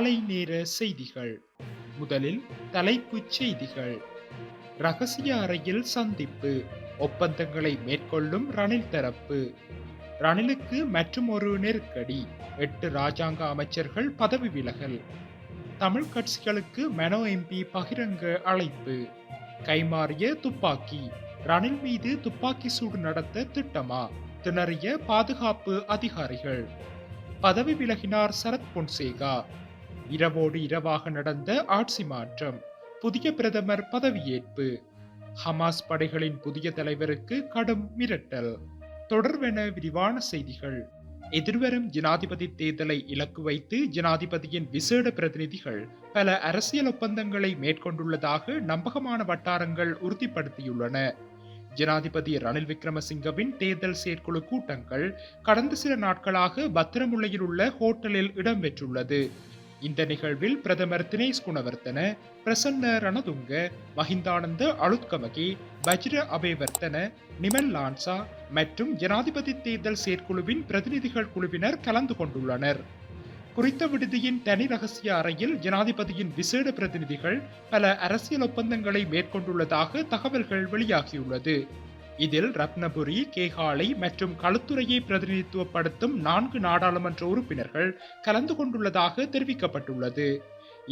காலை நேர செய்திகள். முதலில் தலைப்புச் செய்திகள். ரகசிய அறையில் சந்திப்பு. ஒப்பந்தங்களை மேற்கொள்ளும் ரணில் தரப்பு. ரணிலுக்கு மற்றும் ஒரு நெருக்கடி. எட்டு ராஜாங்க அமைச்சர்கள் பதவி விலகல். தமிழ் கட்சிகளுக்கு மெனோ எம்பி பகிரங்க அழைப்பு. கைமாறிய துப்பாக்கி. ரணில் மீது துப்பாக்கி சூடு நடத்த திட்டமா? திணறிய பாதுகாப்பு அதிகாரிகள். பதவி விலகினார் சரத் பொன்சேகா. இரவோடு இரவாக நடந்த ஆட்சி மாற்றம் புதிய பிரதமர் பதவியேற்பு ஹமாஸ் படைகளின் புதிய தலைவருக்கு கடும் மிரட்டல் தொடர்வென விரிவான செய்திகள். எதிர்வரும் ஜனாதிபதி தேர்தலை இலக்கு வைத்து ஜனாதிபதியின் விசேட பிரதிநிதிகள் பல அரசியல் ஒப்பந்தங்களை மேற்கொண்டுள்ளதாக நம்பகமான வட்டாரங்கள் உறுதிப்படுத்தியுள்ளன. ஜனாதிபதி ரணில் விக்ரமசிங்கவின் தேர்தல் செயற்குழு கூட்டங்கள் கடந்த சில நாட்களாக பத்திரமுல்லையில் உள்ள ஹோட்டலில் இடம்பெற்றுள்ளது. இந்த நிகழ்வில் பிரதமர் தினேஷ் குணவர்த்தன பிரசன்ன ரணதுங்க மஹிந்தானந்த அழுத்கமகி பஜ்ர அபேவர்த்தன நிமல் லான்சா மற்றும் ஜனாதிபதி தேர்தல் செயற்குழுவின் பிரதிநிதிகள் குழுவினர் கலந்து கொண்டுள்ளனர். குறித்த விடுதியின் தனி ரகசிய அறையில் ஜனாதிபதியின் விசேட பிரதிநிதிகள் பல அரசியல் ஒப்பந்தங்களை மேற்கொண்டுள்ளதாக தகவல்கள் வெளியாகியுள்ளது. இதில் ரத்னபுரி கேகாலை மற்றும் களுத்துறையை பிரதிநிதித்துவப்படுத்தும் நான்கு நாடாளுமன்ற உறுப்பினர்கள் கலந்து கொண்டுள்ளதாக தெரிவிக்கப்பட்டுள்ளது.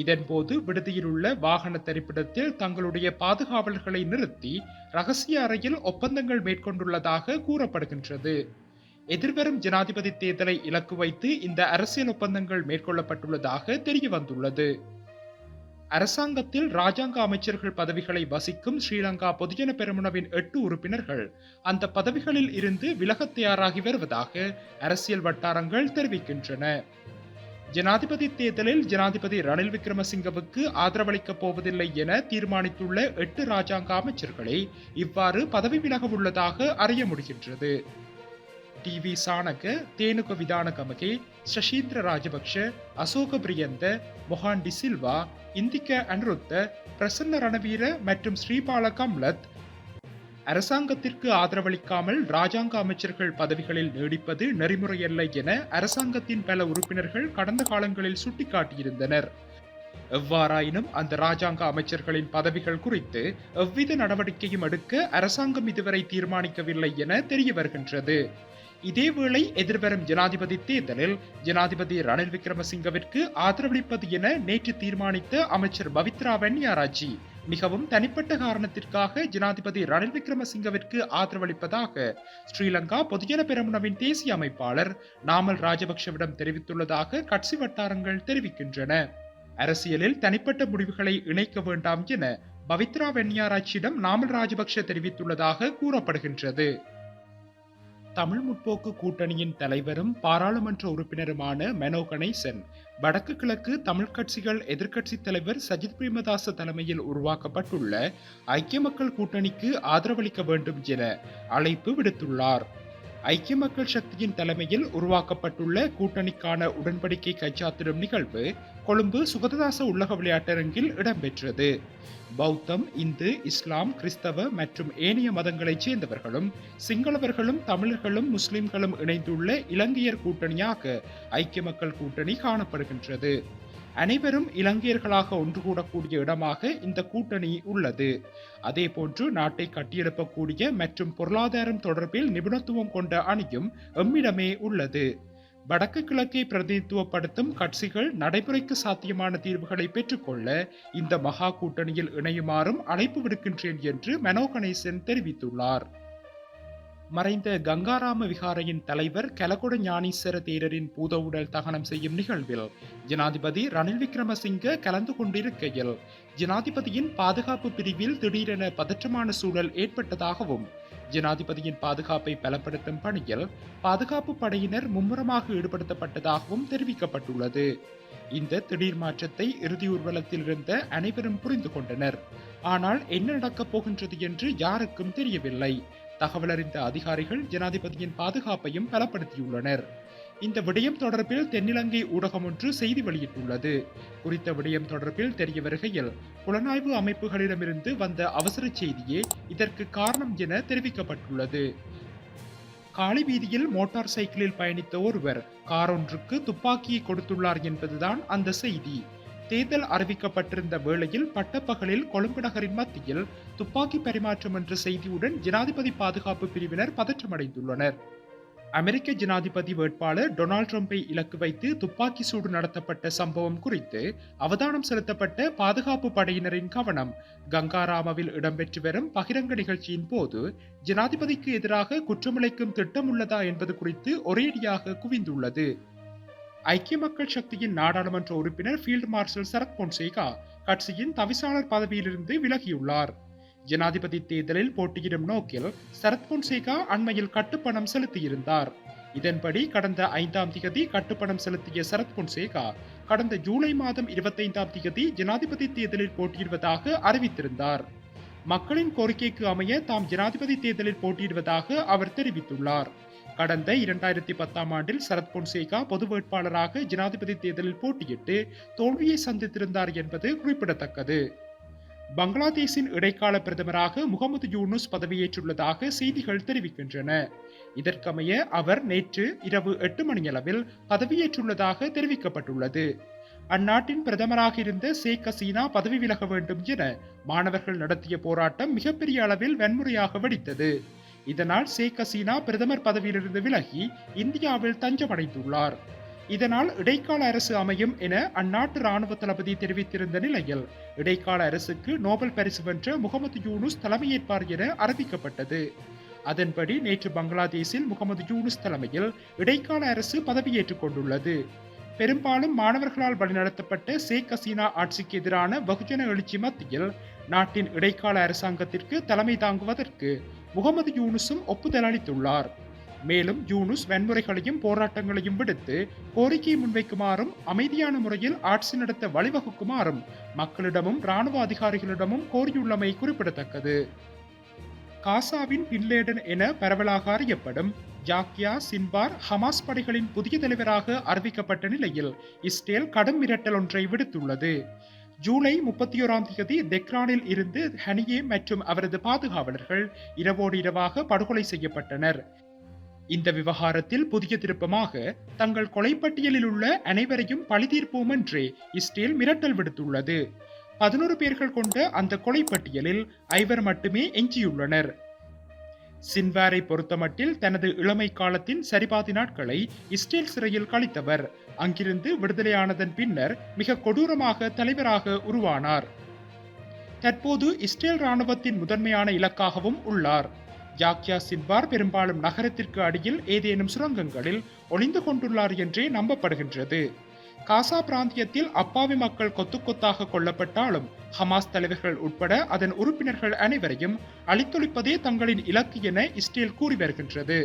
இதன்போது விடுதியில் உள்ள வாகன தரிப்பிடத்தில் தங்களுடைய பாதுகாவலர்களை நிறுத்தி ரகசிய அறையில் ஒப்பந்தங்கள் மேற்கொண்டுள்ளதாக கூறப்படுகின்றது. எதிர்வரும் ஜனாதிபதி தேர்தலை இலக்கு வைத்து இந்த அரசியல் ஒப்பந்தங்கள் மேற்கொள்ளப்பட்டுள்ளதாக தெரிய வந்துள்ளது அரசாங்கத்தில் ராஜாங்க அமைச்சர்கள் பதவிகளை வசிக்கும் ஸ்ரீலங்கா பொதுஜன பெருமுனவின் எட்டு உறுப்பினர்கள். அந்த பதவிகளில் இருந்து விலகத் தயாராகி வருவதாக அரசியல் வட்டாரங்கள் தெரிவிக்கின்றன. ஜனாதிபதி தேர்தலில் ஜனாதிபதி ரணில் விக்ரமசிங்கவுக்கு ஆதரவளிக்கப் போவதில்லை என தீர்மானித்துள்ள எட்டு ராஜாங்க அமைச்சர்களை இவ்வாறு பதவி விலக உள்ளதாக அறிய முடிகின்றது. ಟಿವಿ ಸಾಣಕ ತೇನುಕ ವಿಧಾನ ಕಮಗೆ ಶಶೀಂದ್ರ ರಾಜಪಕ್ಷ அசோக பிரியந்த மொஹான் டி சில்வா இந்திக்க அனுருத்த பிரசன்ன ரணவீர மற்றும் ஸ்ரீபால கம்லத் அரசாங்கத்திற்கு ஆதரவளிக்காமல் ராஜாங்க அமைச்சர்கள் பதவிகளில் நீடிப்பது நெறிமுறையல்ல என அரசாங்கத்தின் பல உறுப்பினர்கள் கடந்த காலங்களில் சுட்டிக்காட்டியிருந்தனர் எவ்வாறாயினும் அந்த ராஜாங்க அமைச்சர்களின் பதவிகள் குறித்து எவ்வித நடவடிக்கையும் எடுக்க அரசாங்கம் இதுவரை தீர்மானிக்கவில்லை என தெரிய வருகின்றது இதேவேளை எதிர்வரும் ஜனாதிபதி தேர்தலில் ஜனாதிபதி ரணில் விக்ரமசிங்கவிற்கு ஆதரவளிப்பது என நேற்று தீர்மானித்த அமைச்சர் பவித்ரா வெண்ணியாராஜி. மிகவும் தனிப்பட்ட காரணத்திற்காக ஜனாதிபதி ரணில் விக்ரமசிங்கவிற்கு ஆதரவளிப்பதாக ஸ்ரீலங்கா பொதுஜன பெரமுனவின் தேசிய அமைப்பாளர் நாமல் ராஜபக்ஷவிடம் தெரிவித்துள்ளதாக கட்சி வட்டாரங்கள் தெரிவிக்கின்றன. அரசியலில் தனிப்பட்ட முடிவுகளை இணைக்க வேண்டாம் என பவித்ரா வெண்ணியாராச்சியிடம் நாமல் ராஜபக்ஷ தெரிவித்துள்ளதாக கூறப்படுகின்றது. தமிழ் முற்போக்கு கூட்டணியின் தலைவரும் பாராளுமன்ற உறுப்பினருமான மெனோ கணேசன். வடக்கு கிழக்கு தமிழ் கட்சிகள் எதிர்க்கட்சி தலைவர் சஜித் பிரேமதாச தலைமையில் உருவாக்கப்பட்டுள்ள ஐக்கிய மக்கள் கூட்டணிக்கு ஆதரவளிக்க வேண்டும் என அழைப்பு விடுத்துள்ளார். ஐக்கிய மக்கள் சக்தியின் தலைமையில் உருவாக்கப்பட்டுள்ள கூட்டணிக்கான உடன்படிக்கை கைச்சாத்திடும் நிகழ்வு கொழும்பு சுகததாச உள்ளக விளையாட்டரங்கில் இடம்பெற்றது. பௌத்தம் இந்து இஸ்லாம் கிறிஸ்தவ மற்றும் ஏனைய மதங்களைச் சேர்ந்தவர்களும் சிங்களவர்களும் தமிழர்களும் முஸ்லிம்களும் இணைந்துள்ள இலங்கையர் கூட்டணியாக ஐக்கிய மக்கள் கூட்டணி காணப்படுகின்றது. அனைவரும் இலங்கையர்களாக ஒன்று கூடக்கூடிய இடமாக இந்த கூட்டணி உள்ளது. அதே போன்று நாட்டை கட்டியெழுப்பக்கூடிய மற்றும் பொருளாதாரம் தொடர்பில் நிபுணத்துவம் கொண்ட அணியும் எம்மிடமே உள்ளது. வடக்கு கிழக்கை பிரதிநிதித்துவப்படுத்தும் கட்சிகள் நடைமுறைக்கு சாத்தியமான தீர்வுகளை பெற்றுக்கொள்ள இந்த மகா கூட்டணியில் இணையுமாறும் அழைப்பு விடுக்கின்றேன் என்று மனோ கணேசன் தெரிவித்துள்ளார். மறைந்த கங்காராம விகாரையின் தலைவர் கலகொட ஞானீஸ்வர தேரரின் பூதவுடல் தகனம் செய்யும் நிகழ்வில் ஜனாதிபதி ரணில் விக்ரமசிங்க கலந்து கொண்டிருக்கையில் ஜனாதிபதியின் பாதுகாப்பு பிரிவில் திடீரென பதற்றமான சூழல் ஏற்பட்டதாகவும் ஜனாதிபதியின் பாதுகாப்பை பலப்படுத்தும் பணியில் பாதுகாப்பு படையினர் மும்முரமாக ஈடுபடுத்தப்பட்டதாகவும் தெரிவிக்கப்பட்டுள்ளது. இந்த திடீர் மாற்றத்தை இறுதி ஊர்வலத்தில் இருந்த அனைவரும் புரிந்து கொண்டனர். ஆனால் என்ன நடக்கப் போகின்றது என்று யாருக்கும் தெரியவில்லை. தகவல் அறிந்த அதிகாரிகள் ஜனாதிபதியின் பாதுகாப்பையும் பலப்படுத்தியுள்ளனர். இந்த விடயம் தொடர்பில் தென்னிலங்கை ஊடகம் ஒன்று செய்தி வெளியிட்டுள்ளது. குறித்த விடயம் தொடர்பில் தெரிய வருகையில் புலனாய்வு அமைப்புகளிடமிருந்து வந்த அவசர செய்தியே இதற்கு காரணம் என தெரிவிக்கப்பட்டுள்ளது. காளி வீதியில் மோட்டார் சைக்கிளில் பயணித்த ஒருவர் கார் ஒன்றுக்கு துப்பாக்கியை கொடுத்துள்ளார் என்பதுதான் அந்த செய்தி. தேர்தல் அறிவிக்கப்பட்டிருந்த வேளையில் பட்டப்பகலில் கொழும்பு நகரின் மத்தியில் துப்பாக்கி பரிமாற்றம் என்ற செய்தியுடன் ஜனாதிபதி பாதுகாப்பு பிரிவினர் பதற்றமடைந்துள்ளனர். அமெரிக்க ஜனாதிபதி வேட்பாளர் டொனால்ட் ட்ரம்பை இலக்கு வைத்து துப்பாக்கி சூடு நடத்தப்பட்ட சம்பவம் குறித்து அவதானம் செலுத்தப்பட்ட பாதுகாப்பு படையினரின் கவனம் கங்காராமாவில் இடம்பெற்று வரும் பகிரங்க நிகழ்ச்சியின் போது ஜனாதிபதிக்கு எதிராக குற்றமிழைக்கும் திட்டம் உள்ளதா என்பது குறித்து ஒரேடியாக குவிந்துள்ளது. ஐக்கிய மக்கள் சக்தியின் நாடாளுமன்ற உறுப்பினர் ஃபீல்ட் மார்ஷல் சரத் பொன்சேகா கட்சியின் தவிசாளர் பதவியிலிருந்து விலகியுள்ளார். ஜனாதிபதி தேர்தலில் போட்டியிடும் நோக்கில் சரத் பொன்சேகா அண்மையில் கட்டுப்பணம் செலுத்தியிருந்தார். இதன்படி கடந்த ஐந்தாம் திகதி கட்டுப்பணம் செலுத்திய சரத் பொன்சேகா கடந்த ஜூலை மாதம் இருபத்தைந்தாம் திகதி ஜனாதிபதி தேர்தலில் போட்டியிடுவதாக அறிவித்திருந்தார். மக்களின் கோரிக்கைக்கு அமைய தாம் ஜனாதிபதி தேர்தலில் போட்டியிடுவதாக அவர் தெரிவித்துள்ளார். கடந்த இரண்டாயிரத்தி பத்தாம் ஆண்டில் சரத் பொன்சேகா பொது வேட்பாளராக ஜனாதிபதி தேர்தலில் போட்டியிட்டு தோல்வியை சந்தித்திருந்தார் என்பது குறிப்பிடத்தக்கது. பங்களாதேஷின் இடைக்கால பிரதமராக முகமது யூனுஸ் பதவியேற்றுள்ளதாக செய்திகள் தெரிவிக்கின்றன. இதற்கமைய அவர் நேற்று இரவு எட்டு மணியளவில் பதவியேற்றுள்ளதாக தெரிவிக்கப்பட்டுள்ளது. அந்நாட்டின் பிரதமராக இருந்த ஷேக் ஹசீனா பதவி விலக வேண்டும் என மாணவர்கள் நடத்திய போராட்டம் மிகப்பெரிய அளவில் வன்முறையாக வெடித்தது. இதனால் ஷேக் ஹசீனா பிரதமர் பதவியிலிருந்து விலகி இந்தியாவில் தஞ்சமடைந்துள்ளார். இதனால் இடைக்கால அரசு அமையும் என அந்நாட்டு ராணுவ தளபதி தெரிவித்திருந்த நிலையில் இடைக்கால அரசுக்கு நோபல் பரிசு வென்ற முகமது யூனுஸ் தலைமையேற்பார் என அறிவிக்கப்பட்டது. அதன்படி நேற்று பங்களாதேஷில் முகமது யூனுஸ் தலைமையில் இடைக்கால அரசு பதவியேற்றுக் கொண்டுள்ளது. பெரும்பாலும் மாணவர்களால் வழிநடத்தப்பட்ட ஷேக் ஹசீனா ஆட்சிக்கு எதிரான பகுஜன எழுச்சி மத்தியில் நாட்டின் இடைக்கால அரசாங்கத்திற்கு தலைமை தாங்குவதற்கு முகமது யூனுஸும் ஒப்புதல் அளித்துள்ளார் மேலும் யூனுஸ் வன்முறைகளையும் போராட்டங்களையும் விடுத்து கோரிக்கை முன்வைக்குமாறும் அமைதியான முறையில் ஆட்சி நடத்த வழிவகுக்குமாறும் மக்களிடமும் ராணுவ அதிகாரிகளிடமும் கோரியுள்ளமை குறிப்பிடத்தக்கது. காசாவின் பின்லேடன் என பரவலாக அறியப்படும் ஜாக்கியா சின்பார் ஹமாஸ் படைகளின் புதிய தலைவராக அறிவிக்கப்பட்ட நிலையில் இஸ்ரேல் கடும் மிரட்டல் ஒன்றை விடுத்துள்ளது. ஜூலை முப்பத்தி ஓராம் தேதி தெக்ரானில் இருந்து ஹனியே மற்றும் அவரது பாதுகாவலர்கள் இரவோடு இரவாக படுகொலை செய்யப்பட்டனர். இந்த விவகாரத்தில் புதிய திருப்பமாக தங்கள் கொலைப்பட்டியலில் உள்ள அனைவரையும் பழிதீர்ப்போம் என்று இஸ்ரேல் மிரட்டல் விடுத்துள்ளது. பதினோரு பேர்கள் கொண்ட அந்த கொலைப்பட்டியலில் ஐவர் மட்டுமே எஞ்சியுள்ளனர். சின்வாரை பொறுத்தமட்டில் தனது இளமை காலத்தின் சரிபாதி நாட்களை இஸ்ரேல் சிறையில் கழித்தவர். அங்கிருந்து விடுதலையானதன் பின்னர் மிக கொடூரமாக தலைவராக உருவானார். தற்போது இஸ்ரேல் ராணுவத்தின் முதன்மையான இலக்காகவும் உள்ளார். யாக்யா சின்வார் பெரும்பாலும் நகரத்திற்கு அடியில் ஏதேனும் சுரங்கங்களில் ஒளிந்து கொண்டுள்ளார் என்றே நம்பப்படுகின்றது. காசா பிராந்தியத்தில் அப்பாவி மக்கள் கொத்து கொத்தாக கொல்லப்பட்டாலும் ஹமாஸ் தலைவர்கள் உட்பட அதன் உறுப்பினர்கள் அனைவரையும் அழித்தொழிப்பதே தங்களின் இலக்கு என இஸ்ரேல் கூறி வருகின்றது.